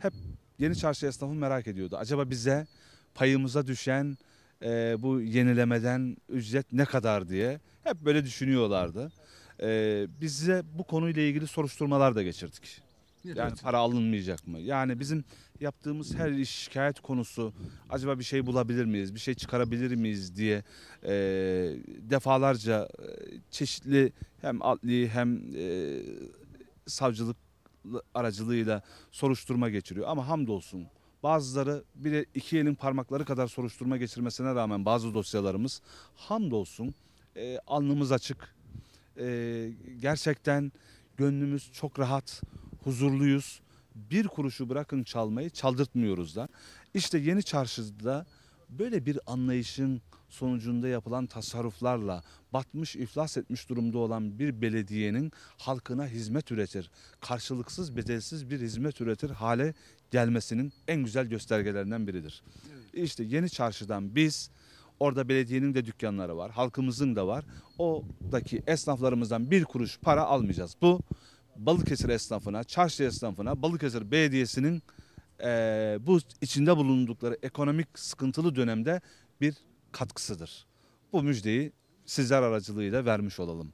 hep Yeni Çarşı esnafı merak ediyordu. Acaba bize payımıza düşen e, bu yenilemeden ücret ne kadar diye hep böyle düşünüyorlardı. E, bize bu konuyla ilgili soruşturmalar da geçirdik. Yani para alınmayacak mı? Yani bizim yaptığımız her iş şikayet konusu acaba bir şey bulabilir miyiz, bir şey çıkarabilir miyiz diye e, defalarca e, çeşitli hem adli hem e, savcılık aracılığıyla soruşturma geçiriyor. Ama hamdolsun bazıları bir de iki elin parmakları kadar soruşturma geçirmesine rağmen bazı dosyalarımız hamdolsun e, alnımız açık. E, gerçekten gönlümüz çok rahat, huzurluyuz. Bir kuruşu bırakın çalmayı çaldırtmıyoruz da. İşte Yeni Çarşı'da böyle bir anlayışın sonucunda yapılan tasarruflarla batmış iflas etmiş durumda olan bir belediyenin halkına hizmet üretir, karşılıksız bedelsiz bir hizmet üretir hale gelmesinin en güzel göstergelerinden biridir. İşte Yeni Çarşı'dan biz orada belediyenin de dükkanları var, halkımızın da var. Oradaki esnaflarımızdan bir kuruş para almayacağız. Bu Balıkesir esnafına, çarşı esnafına, Balıkesir Belediyesi'nin eee, bu içinde bulundukları ekonomik sıkıntılı dönemde bir katkısıdır. Bu müjdeyi sizler aracılığıyla vermiş olalım.